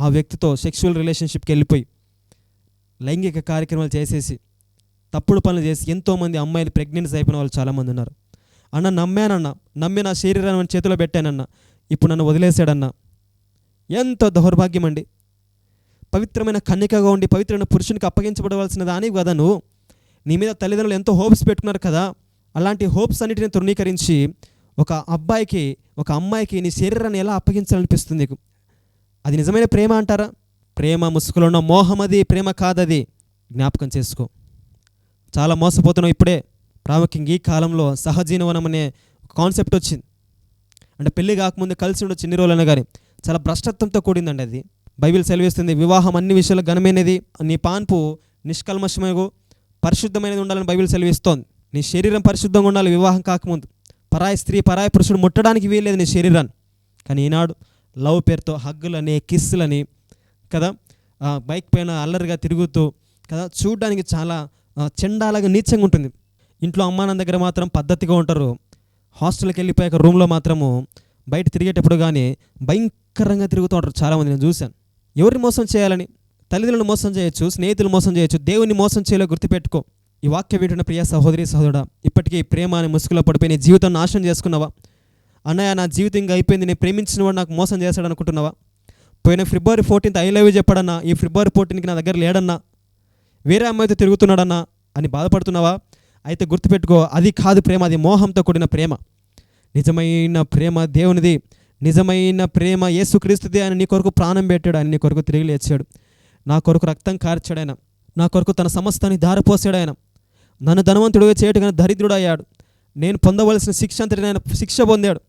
ఆ వ్యక్తితో సెక్షువల్ రిలేషన్షిప్కి వెళ్ళిపోయి లైంగిక కార్యక్రమాలు చేసేసి తప్పుడు పనులు చేసి ఎంతోమంది అమ్మాయిలు ప్రెగ్నెన్సీ అయిపోయిన వాళ్ళు చాలామంది ఉన్నారు. అన్న నమ్మానన్న. నమ్మి నా శరీరాన్ని వాని చేతిలో పెట్టానన్న. ఇప్పుడు నన్ను వదిలేశాడన్న. ఎంత దౌర్భాగ్యం అండి పవిత్రమైన కన్యకగా ఉండి పవిత్రమైన పురుషునికి అప్పగించబడవలసిన దాని కదా నువ్వు. నీ మీద తల్లిదండ్రులు ఎంతో హోప్స్ పెట్టుకున్నారు కదా. అలాంటి హోప్స్ అన్నిటిని తృణీకరించి ఒక అబ్బాయికి ఒక అమ్మాయికి నీ శరీరాన్ని ఎలా అప్పగించాలనిపిస్తుంది నీకు? అది నిజమైన ప్రేమ అంటారా? ప్రేమ ముసుగులో ఉన్న మోహం అది ప్రేమ కాదది. జ్ఞాపకం చేసుకో. చాలా మోసపోతున్నావు. ఇప్పుడే ప్రాముఖ్యంగా ఈ కాలంలో సహజీవనం అనే కాన్సెప్ట్ వచ్చింది. అంటే పెళ్ళి కాకముందు కలిసి ఉండొచ్చు ఎన్ని రోజులైనా కానీ. చాలా భ్రష్టత్వంతో కూడిందండి అది. బైబిల్ సెలవిస్తుంది వివాహం అన్ని విషయాలు ఘనమైనది. నీ పాన్పు నిష్కల్మషమగు పరిశుద్ధమైనది ఉండాలని బైబిల్ సెలవిస్తోంది. నీ శరీరం పరిశుద్ధంగా ఉండాలి వివాహం కాకముందు. పరాయి స్త్రీ పరాయి పురుషుడు ముట్టడానికి వీల్లేదు నీ శరీరాన్ని. కానీ ఈనాడు లవ్ పేరుతో హగ్గులని కిస్సులని కదా ఆ, బైక్ పైన అల్లరిగా తిరుగుతూ కదా చూడడానికి చాలా చెండాలగా నీచంగా ఉంటుంది. ఇంట్లో అమ్మా నాన్న దగ్గర మాత్రం పద్ధతిగా ఉంటారు. హాస్టల్కి వెళ్ళిపోయాక రూమ్లో మాత్రము బయట తిరిగేటప్పుడు కానీ భయంకరంగా తిరుగుతూ ఉంటారు చాలామంది. నేను చూశాను. ఎవరిని మోసం చేయాలని? తల్లిదండ్రులను మోసం చేయొచ్చు స్నేహితులు మోసం చేయొచ్చు దేవుని మోసం చేయలో గుర్తుపెట్టుకో. ఈ వాక్యం వింటున్న ప్రియ సహోదరి సహోదరుడా ఇప్పటికీ ప్రేమ అనే ముసుగులో పడిపోయి నీ జీవితం నాశనం చేసుకున్నావా? అన్నయ్య నా జీవితం ఇంకా అయిపోయింది. నేను ప్రేమించిన వాడు నాకు మోసం చేశాడు అనుకుంటున్నావా పోయిన February fourteenth I love you చెప్పాడన్నా? ఈ ఫిబ్రవరి ఫోర్టీన్కి నా దగ్గర లేడన్నా? వేరే అమ్మాయితో తిరుగుతున్నాడన్నా అని బాధపడుతున్నావా? అయితే గుర్తుపెట్టుకో అది కాదు ప్రేమ అది మోహంతో కూడిన ప్రేమ. నిజమైన ప్రేమ దేవునిది. నిజమైన ప్రేమ యేసుక్రీస్తుది ఆయన నీ కొరకు ప్రాణం పెట్టాడు ఆయన నీ కొరకు తిరిగి లేచాడు. నా కొరకు రక్తం కార్చాడు ఆయన నా కొరకు తన సమస్తాన్ని దారిపోసాడు ఆయన నన్ను ధనవంతుడిగా చేయటం దరిద్రుడు అయ్యాడు నేను పొందవలసిన శిక్ష అంతటి ఆయన శిక్ష పొందాడు.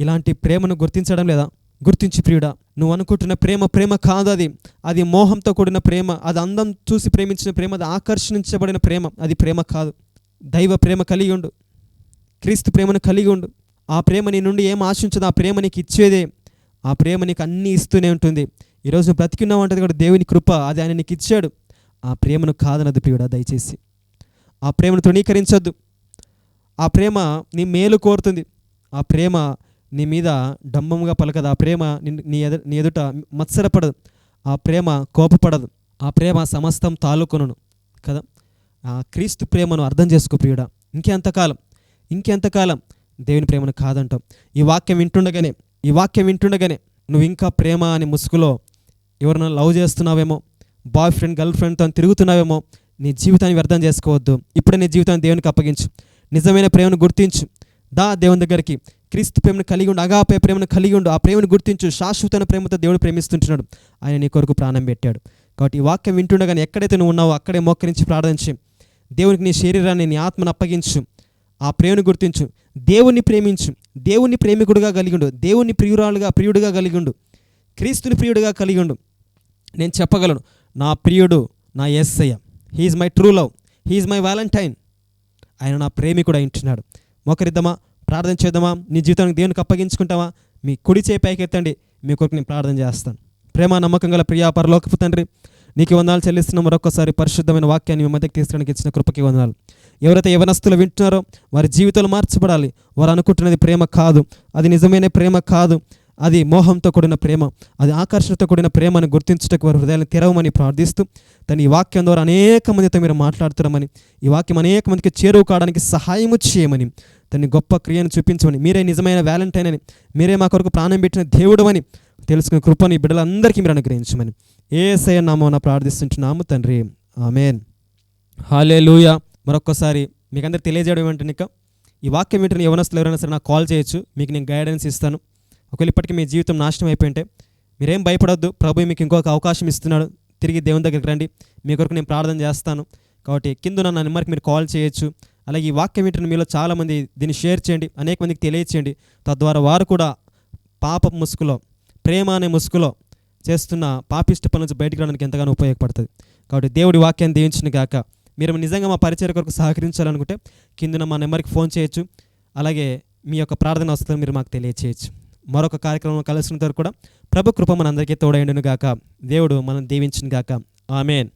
ఇలాంటి ప్రేమను గుర్తించడం లేదా? గుర్తించి ప్రియుడా నువ్వు అనుకుంటున్న ప్రేమ ప్రేమ కాదు అది. అది మోహంతో కూడిన ప్రేమ అది అందం చూసి ప్రేమించిన ప్రేమ అది ఆకర్షించబడిన ప్రేమ అది ప్రేమ కాదు. దైవ ప్రేమ కలిగి ఉండు. క్రీస్తు ప్రేమను కలిగి ఉండు. ఆ ప్రేమ నీ నుండి ఏం ఆశించదు ఆ ప్రేమ నీకు ఇచ్చేదే. ఆ ప్రేమ నీకు అన్నీ ఇస్తూనే ఉంటుంది. ఈరోజు నువ్వు బ్రతికున్నావు అంటే కూడా దేవుని కృప అది ఆయన నీకు ఇచ్చాడు. ఆ ప్రేమను కాదనదు ప్రియుడా దయచేసి. ఆ ప్రేమను తృణీకరించొద్దు. ఆ ప్రేమ నీ మేలు కోరుతుంది. ఆ ప్రేమ నీ మీద డంబముగా పలకదు. ఆ ప్రేమ నీ ఎదు నీ ఎదుట మత్సరపడదు. ఆ ప్రేమ కోపపడదు. ఆ ప్రేమ సమస్తం తాలూకొనను కదా? ఆ క్రీస్తు ప్రేమను అర్థం చేసుకో ప్రియుడా. ఇంకెంతకాలం ఇంకెంతకాలం దేవుని ప్రేమను కాదంటాం ఈ వాక్యం వింటుండగానే ఈ వాక్యం వింటుండగానే నువ్వు ఇంకా ప్రేమ అనే ముసుగులో ఎవరైనా లవ్ చేస్తున్నావేమో బాయ్ ఫ్రెండ్ గర్ల్ ఫ్రెండ్తో తిరుగుతున్నావేమో నీ జీవితాన్ని వ్యర్థం చేసుకోవద్దు. ఇప్పుడే నీ జీవితాన్ని దేవునికి అప్పగించు. నిజమైన ప్రేమను గుర్తించు. దా దేవుని దగ్గరికి. క్రీస్తు ప్రేమను కలిగి ఉండు అగాపే ప్రేమను కలిగి ఉండు ఆ ప్రేమను గుర్తించు. శాశ్వతమైన ప్రేమతో దేవుడు ప్రేమిస్తుంటున్నాడు. ఆయన నీ కొరకు ప్రాణం పెట్టాడు. కాబట్టి ఈ వాక్యం వింటుండగానే ఎక్కడైతే నువ్వు ఉన్నావో అక్కడే మోకరించి ప్రార్థించి. దేవునికి నీ శరీరాన్ని నీ ఆత్మను అప్పగించు. ఆ ప్రేమను గుర్తించు. దేవుణ్ణి ప్రేమించు. దేవుణ్ణి ప్రేమికుడుగా కలిగి ఉండు. దేవుణ్ణి ప్రియురాలుగా ప్రియుడిగా కలిగి ఉండు. క్రీస్తుని ప్రియుడిగా కలిగి ఉండు. నేను చెప్పగలను. నా ప్రియుడు నా SI he's my true love he's my valentine ఆయన నా ప్రేమికుడు అయింటున్నాడు మోకరిద్దామా? ప్రార్థన చేద్దామా? నీ జీవితానికి దేవునికి అప్పగించుకుంటావా? మీ కుడి చేయి పైకెత్తండి మీ కొరకు నేను ప్రార్థన చేస్తాను. ప్రేమ నమ్మకం గల ప్రియా పరలోకపు తండ్రి నీకు వందాలు చెల్లిస్తున్న మరొకసారి పరిశుద్ధమైన వాక్యాన్ని మీ మధ్యకి తీసుకోవడానికి ఇచ్చిన కృపకి వందనాలు. ఎవరైతే యవనస్తులు వింటున్నారో వారి జీవితాలు మార్చబడాలి. వారు అనుకుంటున్నది ప్రేమ కాదు. అది నిజమైన ప్రేమ కాదు. అది మోహంతో కూడిన ప్రేమ. అది ఆకర్షణతో కూడిన ప్రేమను గుర్తించుటకు వారి హృదయాన్ని తెరవమని ప్రార్థిస్తూ తన ఈ వాక్యం ద్వారా అనేక మందితో మీరు మాట్లాడుతున్నామని ఈ వాక్యం అనేక మందికి చేరువు కావడానికి సహాయము చేయమని తన గొప్ప క్రియను చూపించమని. మీరే నిజమైన వ్యాలంటైన్ అని మీరే మా కొరకు ప్రాణం పెట్టిన దేవుడు అని తెలుసుకున్న కృపని బిడ్డలందరికీ మీరు అనుగ్రహించమని. ఏ నామోన ప్రార్థిస్తుంటున్నాము తండ్రి. ఆమెన్. హాలే లూయ మరొక్కసారి మీకు అందరికి తెలియజేయడం ఏమంటే ఇక ఈ వాక్యం వింటున్న యవనస్తులు ఎవరైనా సరే నాకు కాల్ చేయొచ్చు మీకు నేను గైడెన్స్ ఇస్తాను. ఒకవేళ ఇప్పటికీ మీ జీవితం నాశనం అయిపోయింటే మీరేం భయపడొద్దు ప్రభు మీకు ఇంకొక అవకాశం ఇస్తున్నాడు. తిరిగి దేవుని దగ్గరికి రండి మీ కొరకు నేను ప్రార్థన చేస్తాను. కాబట్టి కింద నా నెంబర్కి మీరు కాల్ చేయొచ్చు. అలాగే ఈ వాక్యం వింటున్న మీలో చాలామంది దీన్ని షేర్ చేయండి అనేక మందికి తెలియచేయండి. తద్వారా వారు కూడా పాప ముసుగులో ప్రేమ అనే ముసుగులో చేస్తున్న పాపిష్ట పనుల నుంచి బయటికి రావడానికి ఎంతగానో ఉపయోగపడుతుంది. కాబట్టి దేవుడి వాక్యాన్ని దీవించిన గాక మీరు నిజంగా మా పరిచయ కొరకు సహకరించాలనుకుంటే కిందన మా నెంబర్కి ఫోన్ చేయొచ్చు. అలాగే మీ యొక్క ప్రార్థన వస్తుందని మీరు మాకు తెలియచేయచ్చు. మరొక కార్యక్రమం కలిసినంత వరకు కూడా ప్రభు కృప మన అందరికీ తోడైండును గాక. దేవుడు మనం దీవించిన గాక. ఆమెన్.